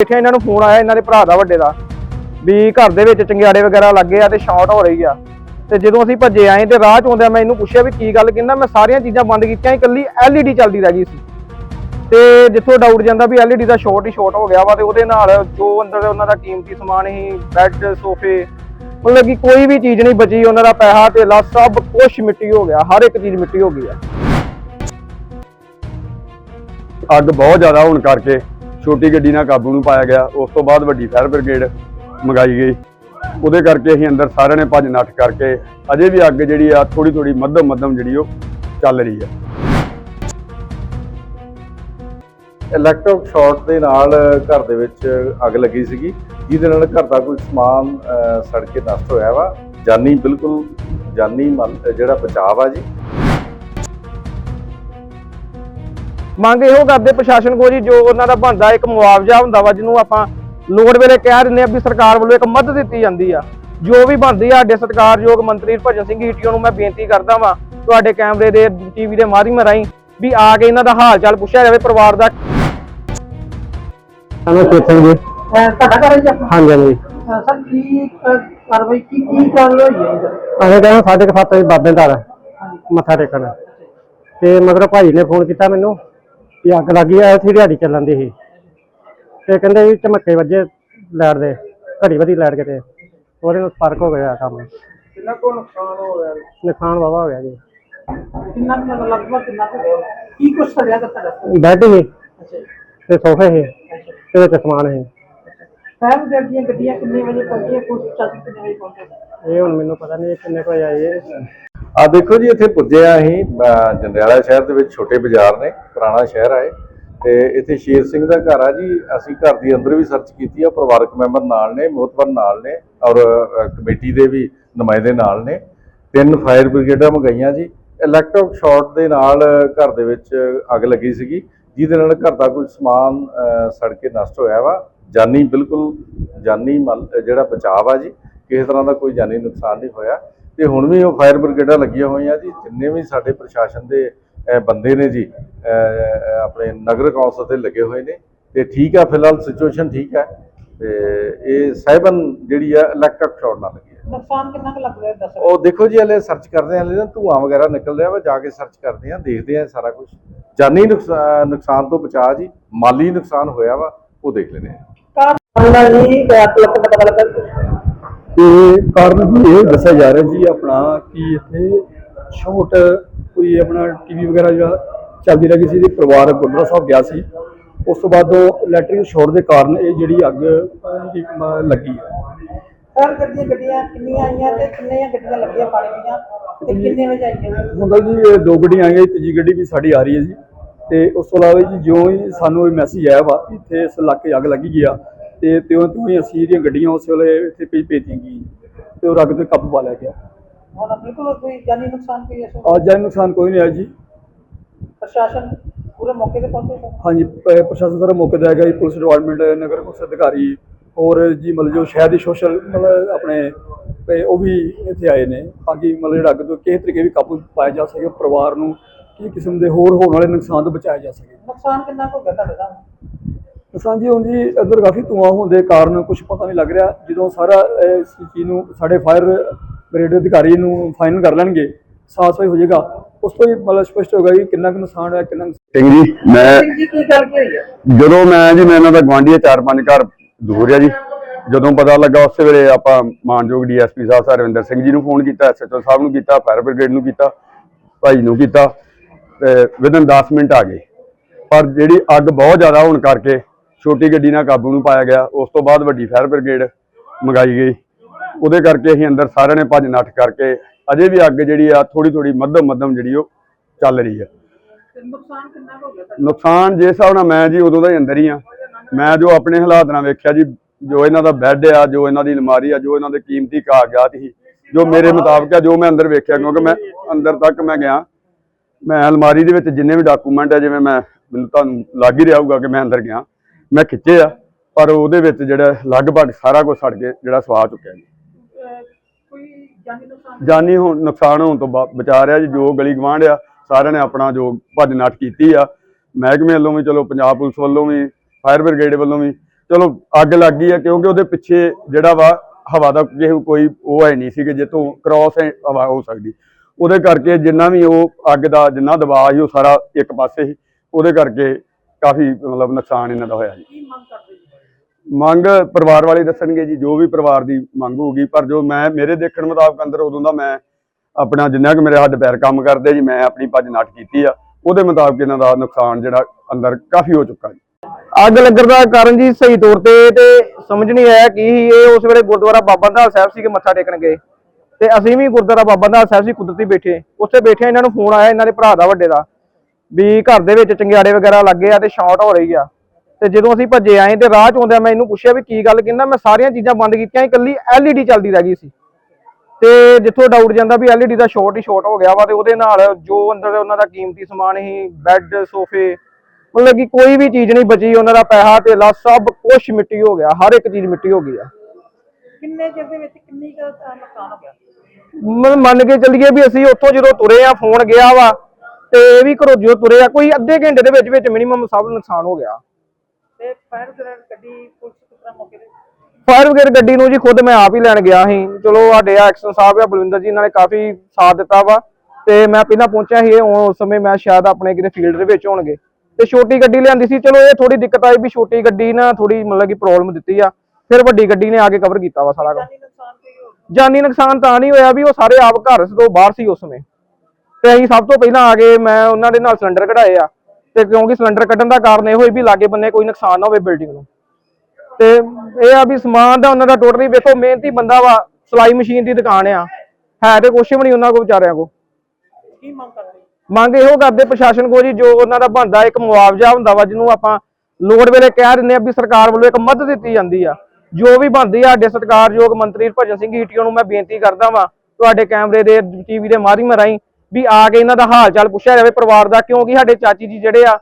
ਦੇਖਿਆ ਇਹਨਾਂ ਨੂੰ ਫੋਨ ਆਇਆ ਇਹਨਾਂ ਦੇ ਭਰਾ ਦਾ, ਵੱਡੇ ਦਾ, ਵੀ ਘਰ ਦੇ ਵਿੱਚ ਚੰਗਿਆੜੇ ਵਗੈਰਾ ਲੱਗੇ ਆ ਤੇ ਸ਼ਾਰਟ ਹੋ ਰਹੀ ਆ। ਤੇ ਜਦੋਂ ਅਸੀਂ ਭੱਜੇ ਆਏ ਤੇ ਰਾਹ ਚ ਆਉਂਦਿਆਂ ਮੈਂ ਇਹਨੂੰ ਪੁੱਛਿਆ ਵੀ ਕੀ ਗੱਲ ਕਹਿੰਦਾ, ਮੈਂ ਸਾਰੀਆਂ ਚੀਜ਼ਾਂ ਬੰਦ ਕੀਤੀਆਂ ਇਕੱਲੀ LED ਚੱਲਦੀ ਰਹਿ ਗਈ ਸੀ। ਤੇ ਜਿੱਥੋਂ ਡਾਊਟ ਜਾਂਦਾ ਵੀ LED ਦਾ ਸ਼ਾਰਟ ਹੀ ਸ਼ਾਰਟ ਹੋ ਗਿਆ ਵਾ ਤੇ ਉਹਦੇ ਨਾਲ ਜੋ ਅੰਦਰ ਉਹਨਾਂ ਦਾ ਕੀਮਤੀ ਸਮਾਨ ਸੀ ਬੈੱਡ ਸੋਫੇ ਮਤਲਬ ਕਿ ਕੋਈ ਵੀ ਚੀਜ਼ ਨਹੀਂ ਬਚੀ, ਉਹਨਾਂ ਦਾ ਪੈਸਾ ਧੇਲਾ ਸਭ ਕੁਝ ਮਿੱਟੀ ਹੋ ਗਿਆ, ਹਰ ਇੱਕ ਚੀਜ਼ ਮਿੱਟੀ ਹੋ ਗਈ ਆ। ਅੱਗ ਬਹੁਤ ਜ਼ਿਆਦਾ ਹੋਣ ਕਰਕੇ ਛੋਟੀ ਗੱਡੀ ਨਾਲ ਕਾਬੂ ਨੂੰ ਪਾਇਆ ਗਿਆ। ਉਸ ਤੋਂ ਬਾਅਦ ਵੱਡੀ ਫਾਇਰ ਬ੍ਰਿਗੇਡ ਮੰਗਾਈ ਗਈ। ਉਹਦੇ ਕਰਕੇ ਅਸੀਂ ਅੰਦਰ ਸਾਰਿਆਂ ਨੇ ਭੱਜ ਨੱਠ ਕਰਕੇ ਅਜੇ ਵੀ ਅੱਗ ਜਿਹੜੀ ਆ ਥੋੜੀ ਥੋੜੀ ਮੱਧਮ ਮੱਧਮ ਜਿਹੜੀ ਉਹ ਚੱਲ ਰਹੀ ਆ। ਇਲੈਕਟ੍ਰਿਕ ਸ਼ਾਰਟ ਦੇ ਨਾਲ ਘਰ ਦੇ ਵਿੱਚ ਅੱਗ ਲੱਗੀ ਸੀਗੀ। ਜਿਹਦੇ ਨਾਲ ਘਰ ਦਾ ਕੋਈ ਸਮਾਨ ਅਹ, ਸੜ ਕੇ ਨਸ਼ਟ ਹੋਇਆ ਵਾ। ਜਾਨੀ ਬਿਲਕੁਲ ਜਾਨੀ ਜਿਹੜਾ ਬਚਾਅ ਆ ਜੀ। ਮੰਗ ਇਹੋ ਕਰਦੇ ਪ੍ਰਸ਼ਾਸਨ ਕੋਲ ਜੀ ਜੋ ਉਹਨਾਂ ਦਾ ਬਣਦਾ ਇੱਕ ਮੁਆਵਜ਼ਾ ਹੁੰਦਾ ਵਾ ਜਿਹਨੂੰ ਆਪਾਂ ਲੋੜ ਵੇਲੇ ਕਹਿ ਦਿੰਦੇ ਆ ਵੀ ਸਰਕਾਰ ਵੱਲੋਂ ਇੱਕ ਮਦਦ ਦਿੱਤੀ ਜਾਂਦੀ ਆ। ਜੋ ਵੀ ਬਣਦੀ ਆ ਸਾਡੇ ਸਤਿਕਾਰਯੋਗ ਮੰਤਰੀ ਭਜਨ ਸਿੰਘ ਹੀਟੀਓ ਨੂੰ ਮੈਂ ਬੇਨਤੀ ਕਰਦਾ ਵਾਂ ਤੁਹਾਡੇ ਕੈਮਰੇ ਦੇ ਟੀਵੀ ਦੇ ਮਾਧਿਅਮ ਰਾਹੀਂ ਵੀ ਆ ਕੇ ਇਹਨਾਂ ਦਾ ਹਾਲ ਚਾਲ ਪੁੱਛਿਆ ਜਾਵੇ ਪਰਿਵਾਰ ਦਾ। ਸਾਨੂੰ ਚੇਤਨ ਜੀ। ਤੁਹਾਡਾ ਘਰ ਹੈ ਹਾਂਜੀ ਹਾਂਜੀ। ਸਰ ਕੀ ਕਾਰਵਾਈ ਕੀ ਕੀ ਗੱਲ ਹੋਈ ਹੈ? ਅਸੀਂ ਕਹਿੰਦੇ ਕੁ ਸੱਤ ਵਜੇ ਬਾਬੇ ਘਰ ਮੱਥਾ ਟੇਕਣ। ਤੇ ਮਗਰ ਭਾਈ ਨੇ ਫੋਨ ਕੀਤਾ ਮੈਨੂੰ। ਕਿ ਅੱਗ ਲੱਗੀ ਆ ਇੱਥੇ ਦਿਹਾੜੀ ਚੱਲਣ ਦੀ ਸੀ। ਤੇ ਕਹਿੰਦੇ ਵੀ ਝਮੱਕੇ ਵੱਜੇ ਲਾਈਟ ਦੇ ਘੜੀ ਵਧੀ ਲਾਈਟ ਕਿਤੇ। ਉਹਦੇ ਨਾਲ ਫ਼ਰਕ ਹੋ ਗਿਆ ਕੰਮ। ਕਿੰਨਾ ਕੋ ਨੁਕਸਾਨ ਹੋ ਗਿਆ ਨੁਕਸਾਨ ਵਾਵਾ ਹੋ ਗਿਆ ਜੀ। ਕਿੰਨਾ ਕੁ ਲਗਭਗ ਕਿੰਨਾ ਕੁ ਕੀ ਕੁਛ ਸੜਿਆ ਕਰ ਤੁਹਾਡਾ ਬੈੱਡ ਸੀ। ਅੱਛਾ ਜੀ, ਤੇ ਸੋਫੇ ਅੱਛਾ ਤੇ ਵਿੱਚ ਸਮਾਨ ਸੀ। ਫਾਇਰ ਬ੍ਰਿਗੇਡ ਦੀਆਂ ਗੱਡੀਆਂ ਕਿੰਨੇ ਵਜੇ ਪਹੁੰਚੀਆਂ? ਪੁਲਿਸ ਚਾਚੀ ਕਿੰਨੇ ਵਜੇ ਪਹੁੰਚੇ ਇਹ ਹੁਣ ਮੈਨੂੰ ਪਤਾ ਨਹੀਂ ਕਿੰਨੇ ਕੋਈ ਆਏ ਆ ਦੇਖੋ ਜੀ, ਇੱਥੇ ਪੁੱਜੇ ਆ ਅਸੀਂ ਜੰਡਿਆਲਾ ਸ਼ਹਿਰ ਦੇ ਵਿੱਚ ਛੋਟੇ ਬਾਜ਼ਾਰ ਨੇ, ਪੁਰਾਣਾ ਸ਼ਹਿਰ ਆਏ ਤੇ ਇੱਥੇ ਸ਼ੇਰ ਸਿੰਘ ਦਾ ਘਰ ਆ ਜੀ, ਅਸੀਂ ਘਰ ਦੀ ਅੰਦਰ ਵੀ ਸਰਚ ਕੀਤੀ ਆ, ਪਰਿਵਾਰਕ ਮੈਂਬਰ ਨਾਲ ਨੇ ਮੋਹਤਵਰ ਨਾਲ ਨੇ, ਔਰ ਕਮੇਟੀ ਦੇ ਵੀ ਨੁਮਾਇੰਦੇ ਨਾਲ ਨੇ। ਤਿੰਨ ਫਾਇਰ ਬ੍ਰਿਗੇਡਾਂ ਮੰਗਾਈਆਂ ਜੀ। ਇਲੈਕਟ੍ਰਿਕ ਸ਼ਾਰਟ ਦੇ ਨਾਲ ਘਰ ਦੇ ਵਿੱਚ ਅੱਗ ਲੱਗੀ ਸੀਗੀ, ਜਿਹਦੇ ਨਾਲ ਘਰ ਦਾ ਕੋਈ ਸਮਾਨ ਸੜ ਕੇ ਨਸ਼ਟ ਹੋਇਆ ਵਾ। ਜਾਨੀ, ਬਿਲਕੁਲ ਜਾਨੀ ਮਲ- ਜਿਹੜਾ ਬਚਾਅ ਆ ਜੀ, ਕਿਸੇ ਤਰ੍ਹਾਂ ਦਾ ਕੋਈ ਜਾਨੀ ਨੁਕਸਾਨ ਨਹੀਂ ਹੋਇਆ। ਤੇ ਹੁਣ ਵੀ ਉਹ ਫਾਇਰ ਬ੍ਰਿਗੇਡਾਂ ਲੱਗੀਆਂ ਹੋਈਆਂ ਜੀ ਜਿੰਨੇ ਵੀ ਸਾਡੇ ਪ੍ਰਸ਼ਾਸਨ ਦੇ ਬੰਦੇ ਨੇ ਜੀ ਆਪਣੇ ਨਗਰ ਕੌਂਸਲ ਤੇ ਲੱਗੇ ਹੋਏ ਨੇ ਤੇ ਠੀਕ ਆ ਫਿਲਹਾਲ ਸਿਚੁਏਸ਼ਨ ਠੀਕ ਹੈ ਤੇ ਇਹ ਸਹਿਬਨ ਜਿਹੜੀ ਆ ਇਲੈਕਟ੍ਰਿਕ ਸ਼ਾਰਟ ਨਾਲ ਲੱਗੀ ਹੈ ਨੁਕਸਾਨ ਕਿੰਨਾ ਕੁ ਲੱਗ ਰਿਹਾ ਦੱਸ ਉਹ ਦੇਖੋ ਜੀ ਹਲੇ ਸਰਚ ਕਰਦੇ ਹਾਂ ਹਲੇ ਨਾ ਧੂਆਂ ਵਗੈਰਾ ਨਿਕਲ ਰਿਹਾ ਵਾ ਜਾ ਕੇ ਸਰਚ ਕਰਦੇ ਹਾਂ ਦੇਖਦੇ ਹਾਂ ਸਾਰਾ ਕੁਝ ਜਾਨੀ ਨੁਕਸਾ- ਨੁਕਸਾਨ ਤੋਂ ਬਚਾ ਜੀ ਮਾਲੀ ਨੁਕਸਾਨ ਹੋਇਆ ਵਾ ਉਹ ਦੇਖ ਲੈਂਦੇ ਹਾਂ ਕਾਰਨ? ਜੀ ਪਤਾ ਲੱਗਾ। ਤੇ ਕਾਰਨ ਜੀ ਇਹ ਦੱਸਿਆ ਜਾ ਰਿਹਾ ਜੀ ਆਪਣਾ ਕਿ ਇੱਥੇ ਛੋਟ ਕੋਈ ਆਪਣਾ ਟੀਵੀ ਵਗੈਰਾ ਜਿਹੜਾ ਚੱਲਦੀ ਰਹੀ ਸੀ ਤੇ ਪਰਿਵਾਰ ਗੁਰਦੁਆਰਾ ਸਾਹਿਬ ਗਿਆ ਸੀ। ਉਸ ਤੋਂ ਬਾਅਦ ਉਹ ਇਲੈਕਟ੍ਰਿਕ ਸ਼ਾਰਟ ਦੇ ਕਾਰਨ ਇਹ ਜਿਹੜੀ ਅੱਗ ਅਹ, ਜੀ, ਮ- ਲੱਗੀ ਹੈ। ਬ੍ਰਿਗੇਡ ਦੀਆਂ ਗੱਡੀਆਂ ਕਿੰਨੀਆਂ ਆਈਆਂ ਤੇ ਕਿੰਨੀਆਂ ਗੱਡੀਆਂ ਲੱਗੀਆਂ ਪਾਣੀ ਦੀਆਂ ਤੇ ਕਿੰਨੇ ਵਜੇ ਆਈਆਂ ਹੁੰਦਾ ਜੀ ਇਹ ਦੋ ਗੱਡੀਆਂ ਆਈਆਂ ਜੀ, ਤੀਜੀ ਗੱਡੀ ਵੀ ਸਾਡੀ ਆ ਰਹੀ ਹੈ ਜੀ। ਤੇ ਉਸ ਤੋਂ ਇਲਾਵਾ ਜੀ ਜਿਉਂ ਹੀ ਸਾਨੂੰ ਇਹ ਮੈਸੇਜ ਆਇਆ ਵਾ ਕਿ ਇੱਥੇ ਇਸ ਇਲਾਕੇ ਅੱਗ ਲੱਗੀ ਗਿਆ ਤੇ ਤਿਉਂ ਤਿਉਂ ਹੀ ਅਸੀਂ ਜਿਹੜੀਆਂ ਗੱਡੀਆਂ ਉਸ ਵੇਲੇ ਇੱਥੇ ਭੇਜ ਭੇਜੀਆਂ ਗਈਆਂ ਤੇ ਉਹ ਅੱਗ ਤੇ ਕਾਬੂ ਪਾ ਲਿਆ ਗਿਆ। ਹੁਣ ਬਿਲਕੁਲ ਕੋਈ ਜਾਨੀ ਨੁਕਸਾਨ ਕੋਈ ਇਸ ਅੱਜ ਜਾਨੀ ਨੁਕਸਾਨ ਕੋਈ ਨਹੀਂ ਆਇਆ ਜੀ। ਪ੍ਰਸ਼ਾਸਨ ਪੂਰੇ ਮੌਕੇ ਤੇ ਪਹੁੰਚੇ ਹਾਂਜੀ ਪ- ਪ੍ਰਸ਼ਾਸਨ ਸਾਰਾ ਮੌਕੇ ਤੇ ਹੈਗਾ ਜੀ। ਪੁਲਿਸ ਡਿਪਾਰਟਮੈਂਟ ਨਗਰ ਕੌਂਸਲ ਅਧਿਕਾਰੀ ਹੋਰ ਜੀ ਮਤਲਬ ਜੋ ਸ਼ਹਿਰ ਦੀ ਸੋਸ਼ਲ ਮਤਲਬ ਆਪਣੇ ਤੇ ਉਹ ਵੀ ਇੱਥੇ ਆਏ ਨੇ। ਤਾਂ ਕਿ ਮਤਲਬ ਜਿਹੜਾ ਅੱਗ ਤੋਂ ਕਿਸੇ ਤਰੀਕੇ ਵੀ ਕਾਬੂ ਪਾਇਆ ਜਾ ਸਕੇ ਪਰਿਵਾਰ ਨੂੰ ਕਿਸੇ ਕਿਸਮ ਦੇ ਹੋਰ ਹੋਣ ਵਾਲੇ ਨੁਕਸਾਨ ਤੋਂ ਬਚਾਇਆ ਜਾ ਸਕੇ। ਨੁਕਸਾਨ ਕਿੰਨਾ ਕੁ ਗਿਆ ਤੁਹਾਡੇ? ਦਾ ਨੁਕਸਾਨ ਜੀ ਹੁਣ ਜੀ ਇੱਧਰ ਕਾਫੀ ਧੂਆਂ ਹੋਣ ਦੇ ਕਾਰਨ ਕੁਝ ਪਤਾ ਨਹੀਂ ਲੱਗ ਰਿਹਾ। ਜਦੋਂ ਸਾਰਾ ਇਸ ਚੀਜ਼ ਨੂੰ ਸਾਡੇ ਫਾਇਰ ਬ੍ਰਿਗੇਡ ਅਧਿਕਾਰੀ ਨੂੰ ਫਾਈਨਲ ਕਰ ਲੈਣਗੇ ਸਾਫ਼ ਸਫ਼ਾਈ ਹੋ ਜਾਏਗਾ। ਉਸ ਤੋਂ ਹੀ ਮਤਲਬ ਸਪਸ਼ਟ ਹੋਗਾ ਕਿ ਕਿੰਨਾ ਕੁ ਨੁਕਸਾਨ ਹੋਇਆ ਕਿੰਨਾ ਕੁ ਸਿੰਘ ਜੀ ਮੈਂ ਸਿੰਘ ਜੀ ਕੀ ਗੱਲ ਕੀ ਹੋਈ ਹੈ ਜਦੋਂ ਮੈਂ ਜੀ ਮੈਂ ਇਹਨਾਂ ਦਾ ਗਵਾਂਢੀ ਚਾਰ ਪੰਜ ਘਰ ਦੂਰ ਆ ਜੀ। ਜਦੋਂ ਪਤਾ ਲੱਗਾ ਉਸੇ ਵੇਲੇ ਆਪਾਂ ਮਾਨਯੋਗ ਡੀਐਸਪੀ ਸਾਹਿਬ ਸਰਵਿੰਦਰ ਸਿੰਘ ਜੀ ਨੂੰ ਫੋਨ ਕੀਤਾ ਐਸਐਚਓ ਸਾਹਿਬ ਨੂੰ ਕੀਤਾ ਫਾਇਰ ਬ੍ਰਿਗੇਡ ਨੂੰ ਕੀਤਾ ਭਾਈ ਨੂੰ ਕੀਤਾ ਤੇ ਵਿਦਨ 10 ਮਿੰਟ ਆ ਗਏ। ਪਰ ਜਿਹੜੀ ਅੱਗ ਬਹੁਤ ਜ਼ਿਆਦਾ ਹੋਣ ਕਰਕੇ ਛੋਟੀ ਗੱਡੀ ਨਾਲ ਕਾਬੂ ਨੂੰ ਪਾਇਆ ਗਿਆ। ਉਸ ਤੋਂ ਬਾਅਦ ਵੱਡੀ ਫਾਇਰ ਬ੍ਰਿਗੇਡ ਮੰਗਾਈ ਗਈ। ਉਹਦੇ ਕਰਕੇ ਅਸੀਂ ਅੰਦਰ ਸਾਰਿਆਂ ਨੇ ਭੱਜ ਨੱਠ ਕਰਕੇ ਅਜੇ ਵੀ ਅੱਗ ਜਿਹੜੀ ਆ ਥੋੜੀ ਥੋੜੀ ਮੱਧਮ ਮੱਧਮ ਜਿਹੜੀ ਉਹ ਚੱਲ ਰਹੀ ਆ। ਨੁਕਸਾਨ ਕਿੰਨਾ ਕੁ ਹੋ ਗਿਆ ਤੁਹਾਡਾ? ਨੁਕਸਾਨ ਜੇ ਹਿਸਾਬ ਨਾਲ ਮੈਂ ਜੀ ਉਦੋਂ ਦਾ ਹੀ ਅੰਦਰ ਹੀ ਆ। ਮੈਂ ਜੋ ਆਪਣੇ ਹਾਲਾਤ ਨਾਲ ਵੇਖਿਆ ਜੀ ਜੋ ਇਹਨਾਂ ਦਾ ਬੈੱਡ ਆ ਜੋ ਇਹਨਾਂ ਦੀ ਅਲਮਾਰੀ ਆ ਜੋ ਇਹਨਾਂ ਦੇ ਕੀਮਤੀ ਕਾਗਜ਼ਾਤ ਸੀ ਜੋ ਮੇਰੇ ਮੁਤਾਬਕ ਆ ਜੋ ਮੈਂ ਅੰਦਰ ਵੇਖਿਆ ਕਿਉਂਕਿ ਮੈਂ ਅੰਦਰ ਤੱਕ ਮੈਂ ਗਿਆ। ਮੈਂ ਅਲਮਾਰੀ ਦੇ ਵਿੱਚ ਜਿੰਨੇ ਵੀ ਡਾਕੂਮੈਂਟ ਆ ਜਿਵੇਂ ਮੈਂ ਮੈਨੂੰ ਤੁਹਾਨੂੰ ਲੱਗ ਹੀ ਰਿਹਾ ਹੋਊਗਾ ਕਿ ਮੈਂ ਅੰਦਰ ਗਿਆ। ਮੈਂ ਖਿੱਚੇ ਆ, ਪਰ ਉਹਦੇ ਵਿੱਚ ਜਿਹੜਾ ਲਗਭਗ ਸਾਰਾ ਕੁਝ ਸੜ ਕੇ ਜਿਹੜਾ ਸਵਾ ਚੁੱਕਿਆ ਜੀ। ਜਾਨੀ ਹੁਣ, ਨੁਕਸਾਨ ਹੋਣ ਤੋਂ ਬਾ- ਬਚਾ ਰਿਹਾ ਜੀ, ਜੋ ਗਲੀ ਗਵਾਂਢ ਆ, ਸਾਰਿਆਂ ਨੇ ਆਪਣਾ ਜੋ ਭੱਜ ਨੱਠ ਕੀਤੀ ਆ। ਮਹਿਕਮੇ ਵੱਲੋਂ ਵੀ, ਚਲੋ ਪੰਜਾਬ ਪੁਲਿਸ ਵੱਲੋਂ ਵੀ, ਫਾਇਰ ਬ੍ਰਿਗੇਡ ਵੱਲੋਂ ਵੀ, ਚਲੋ ਅੱਗ ਲੱਗ ਗਈ ਆ, ਕਿਉਂਕਿ ਉਹਦੇ ਪਿੱਛੇ ਜਿਹੜਾ ਵਾ ਹਵਾ ਦਾ ਜਿਹੋ ਕੋਈ ਉਹ ਹੈ ਨਹੀਂ ਸੀ ਕਿ ਜਿੱਥੋਂ ਕ੍ਰਾਸ ਹਵਾ ਹੋ ਸਕਦੀ। ਉਹਦੇ ਕਰਕੇ ਜਿੰਨਾ ਵੀ ਉਹ ਅੱਗ ਦਾ ਜਿੰਨਾ ਦਬਾਅ ਸੀ, ਉਹ ਸਾਰਾ ਇੱਕ ਪਾਸੇ ਸੀ। ਉਹਦੇ ਕਰਕੇ ਕਾਫੀ ਮਤਲਬ ਨੁਕਸਾਨ ਇਹਨਾਂ ਦਾ ਹੋਇਆ ਜੀ। ਕੀ ਮੰਗ ਕਰਦੇ ਜੀ? ਮੰਗ ਪਰਿਵਾਰ ਵਾਲੇ ਦੱਸਣਗੇ ਜੀ ਜੋ ਵੀ ਪਰਿਵਾਰ ਦੀ ਮੰਗ ਹੋਊਗੀ ਪਰ ਜੋ ਮੈਂ ਮੇਰੇ ਦੇਖਣ ਮੁਤਾਬਕ ਅੰਦਰ ਉਦੋਂ ਦਾ ਮੈਂ ਆਪਣਾ ਜਿੰਨਾ ਕਿ ਮੇਰੇ ਹੱਡ ਪੈਰ ਕੰਮ ਕਰਦੇ ਜੀ ਮੈਂ ਆਪਣੀ ਭੱਜ ਨੱਠ ਕੀਤੀ ਆ ਉਹਦੇ ਮੁਤਾਬਕ ਇਹਨਾਂ ਦਾ ਨੁਕਸਾਨ ਜਿਹੜਾ ਅੰਦਰ ਕਾਫੀ ਹੋ ਚੁੱਕਾ ਜੀ। ਅੱਗ ਲੱਗਣ ਦਾ ਕਾਰਨ ਜੀ ਸਹੀ ਤੌਰ ਤੇ ਤੇ ਸਮਝ ਨਹੀਂ ਆਇਆ ਕੀ ਇਹ ਉਸ ਵੇਲੇ ਗੁਰਦੁਆਰਾ ਬਾਬਾ ਧਾਲ ਸਾਹਿਬ ਸੀ ਕਿ ਮੱਥਾ ਟੇਕਣ ਗਏ। ਤੇ ਅਸੀਂ ਵੀ ਗੁਰਦੁਆਰਾ ਬਾਬਾ ਧਾਲ ਸਾਹਿਬ ਸੀ ਕੁਦਰਤੀ ਬੈਠੇ। ਉੱਥੇ ਬੈਠੇ ਇਹਨਾਂ ਨੂੰ ਫੋਨ ਆਇਆ ਇਹਨਾਂ ਦੇ ਭਰਾ ਦਾ ਵੱਡੇ ਦਾ। ਵੀ ਘਰ ਦੇ ਵਿੱਚ ਚੰਗਿਆੜੇ ਵਗੈਰਾ ਲੱਗੇ ਆ ਤੇ ਸ਼ਾਰਟ ਹੋ ਰਹੀ ਆ। ਤੇ ਜਦੋਂ ਅਸੀਂ ਭੱਜੇ ਆਏ ਤੇ ਰਾਹ ਚ ਆਉਂਦਿਆਂ ਮੈਂ ਇਹਨੂੰ ਪੁੱਛਿਆ ਵੀ ਕੀ ਗੱਲ ਕਹਿੰਦਾ ਮੈਂ ਸਾਰੀਆਂ ਚੀਜ਼ਾਂ ਬੰਦ ਕੀਤੀਆਂ ਇਕੱਲੀ LED ਚੱਲਦੀ ਰਹਿ ਗਈ ਸੀ। ਤੇ ਜਿੱਥੋਂ ਡਾਊਟ ਜਾਂਦਾ ਵੀ LED ਦਾ ਸ਼ਾਰਟ ਹੀ ਸ਼ਾਰਟ ਹੋ ਗਿਆ ਵਾ ਤੇ ਉਹਦੇ ਨਾਲ ਜੋ ਅੰਦਰ ਉਹਨਾਂ ਦਾ ਕੀਮਤੀ ਸਮਾਨ ਸੀ ਬੈੱਡ ਸੋਫੇ ਮਤਲਬ ਕਿ ਕੋਈ ਵੀ ਚੀਜ਼ ਨਹੀਂ ਬਚੀ ਉਹਨਾਂ ਦਾ ਪੈਸਾ ਧੇਲਾ ਸਭ ਕੁਝ ਮਿੱਟੀ ਹੋ ਗਿਆ ਹਰ ਇੱਕ ਚੀਜ਼ ਮਿੱਟੀ ਹੋ ਗਈ ਆ। ਕਿੰਨੇ ਚਿਰ ਦੇ ਵਿੱਚ ਕਿੰਨੀ ਕੁ ਨੁਕਸਾਨ ਹੋ ਗਿਆ? ਮੰਨ ਕੇ ਚੱਲੀਏ ਵੀ ਅਸੀਂ ਉੱਥੋਂ ਜਦੋਂ ਤੁਰੇ ਆ ਫੋਨ ਗਿਆ ਵਾ ਤੇ ਇਹ ਵੀ ਘਰੋਂ ਜਦੋਂ ਤੁਰੇ ਆ ਕੋਈ ਅੱਧੇ ਘੰਟੇ ਦੇ ਵਿੱਚ ਵਿੱਚ ਮਿਨੀਮਮ ਸਭ ਨੁਕਸਾਨ ਹੋ ਗਿਆ। ਤੇ ਫਾਇਰ ਬ੍ਰਿਗੇਡ ਗੱਡੀ ਪੁਲਿਸ ਕਿਸ ਤਰ੍ਹਾਂ ਮੌਕੇ ਤੇ? ਫਾਇਰ ਬ੍ਰਿਗੇਡ ਗੱਡੀ ਨੂੰ ਜੀ ਖੁਦ ਮੈਂ ਆਪ ਹੀ ਲੈਣ ਗਿਆ ਸੀ। ਚਲੋ ਸਾਡੇ ਐਕਸ਼ਨ ਸਾਹਿਬ ਆ ਬਲਵਿੰਦਰ ਜੀ ਇਹਨਾਂ ਨੇ ਕਾਫੀ ਸਾਥ ਦਿੱਤਾ ਵਾ। ਤੇ ਮੈਂ ਪਹਿਲਾਂ ਪਹੁੰਚਿਆ ਸੀ ਇਹ ਉਸ ਸਮੇਂ ਮੈਂ ਸ਼ਾਇਦ ਆਪਣੇ ਕਿਤੇ ਫੀਲਡ ਦੇ ਵਿੱਚ ਹੋਣਗੇ। ਤੇ ਛੋਟੀ ਗੱਡੀ ਲਿਆਂਦੀ ਸੀ। ਚਲੋ ਇਹ ਥੋੜੀ ਦਿੱਕਤ ਆਈ ਵੀ ਛੋਟੀ ਗੱਡੀ ਨਾ ਥੋੜੀ ਮਤਲਬ ਕਿ ਪ੍ਰੋਬਲਮ ਦਿੱਤੀ ਆ। ਫਿਰ ਵੱਡੀ ਗੱਡੀ ਨੇ ਆ ਕੇ ਕਵਰ ਕੀਤਾ ਵਾ ਸਾਰਾ ਹੋ ਜਾਨੀ ਨੁਕਸਾਨ ਤਾਂ ਨਹੀਂ ਹੋਇਆ ਵੀ ਉਹ ਸਾਰੇ ਆਪ ਘਰ ਤੋਂ ਬਾਹਰ ਸੀ ਉਸ ਸਮੇਂ। ਤੇ ਅਸੀਂ ਸਭ ਤੋਂ ਪਹਿਲਾਂ ਆ ਗਏ ਮੈਂ ਉਹਨਾਂ ਦੇ ਨਾਲ ਸਿਲੰਡਰ ਕਢਾਏ ਆ ਤੇ ਕਿਉਂਕਿ ਸਿਲੰਡਰ ਕੱਢਣ ਦਾ ਕਾਰਨ ਇਹ ਹੋਈ ਵੀ ਲਾਗੇ ਬੰਨੇ ਕੋਈ ਨੁਕਸਾਨ ਨਾ ਹੋਵੇ ਬਿਲਡਿੰਗ ਨੂੰ। ਤੇ ਇਹ ਆ ਵੀ ਸਮਾਨ ਦਾ ਉਹਨਾਂ ਦਾ ਟੋਟਲੀ ਵੇਖੋ ਮਿਹਨਤੀ ਬੰਦਾ ਵਾ ਸਲਾਈ ਮਸ਼ੀਨ ਦੀ ਦੁਕਾਨ ਆ। ਹੈ ਤੇ ਕੁਛ ਵੀ ਨਹੀਂ ਉਹਨਾਂ ਕੋ ਵਿਚਾਰਿਆਂ ਕੋ ਕੀ ਮੰਗ ਕਰਦੇ? ਮੰਗ ਇਹੋ ਕਰਦੇ ਪ੍ਰਸ਼ਾਸਨ ਕੋ ਜੀ ਜੋ ਉਹਨਾਂ ਦਾ ਬਣਦਾ ਇੱਕ ਮੁਆਵਜ਼ਾ ਹੁੰਦਾ ਵਾ ਜਿਹਨੂੰ ਆਪਾਂ ਲੋੜ ਵੇਲੇ ਕਹਿ ਦਿੰਦੇ ਆ ਵੀ ਸਰਕਾਰ ਵੱਲੋਂ ਇੱਕ ਮਦਦ ਦਿੱਤੀ ਜਾਂਦੀ ਆ। ਜੋ ਵੀ ਬਣਦੀ ਆ ਸਾਡੇ ਸਤਿਕਾਰਯੋਗ ਮੰਤਰੀ ਭਜਨ ਸਿੰਘ ਈਟੀਓ ਨੂੰ ਮੈਂ ਬੇਨਤੀ ਕਰਦਾ ਵਾਂ ਤੁਹਾਡੇ ਕੈਮਰੇ ਦੇ ਟੀਵੀ ਦੇ ਮਾਧਿਅਮ ਰਾਹੀਂ ਵੀ ਆ ਕੇ ਇਹਨਾਂ ਦਾ ਹਾਲ ਚਾਲ ਪੁੱਛਿਆ ਜਾਵੇ ਪਰਿਵਾਰ ਦਾ, ਕਿਉਂਕਿ ਸਾਡੇ ਚਾਚੀ ਜੀ ਜਿਹੜੇ ਆ,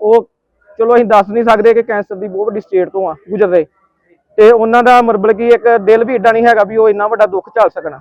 ਉਹ ਚਲੋ ਅਸੀਂ ਦੱਸ ਨਹੀਂ ਸਕਦੇ ਕਿ ਕੈਂਸਰ ਦੀ ਬਹੁਤ ਵੱਡੀ ਸਟੇਟ ਤੋਂ ਆ, ਗੁਜ਼ਰ ਰਹੇ। ਤੇ ਉਹਨਾਂ ਦਾ ਮਤਲਬ ਕਿ ਇੱਕ ਦਿਲ ਵੀ ਏਡਾ ਨਹੀਂ ਹੈਗਾ ਵੀ ਉਹ ਇੰਨਾ ਵੱਡਾ ਦੁੱਖ ਝੱਲ ਸਕਣ।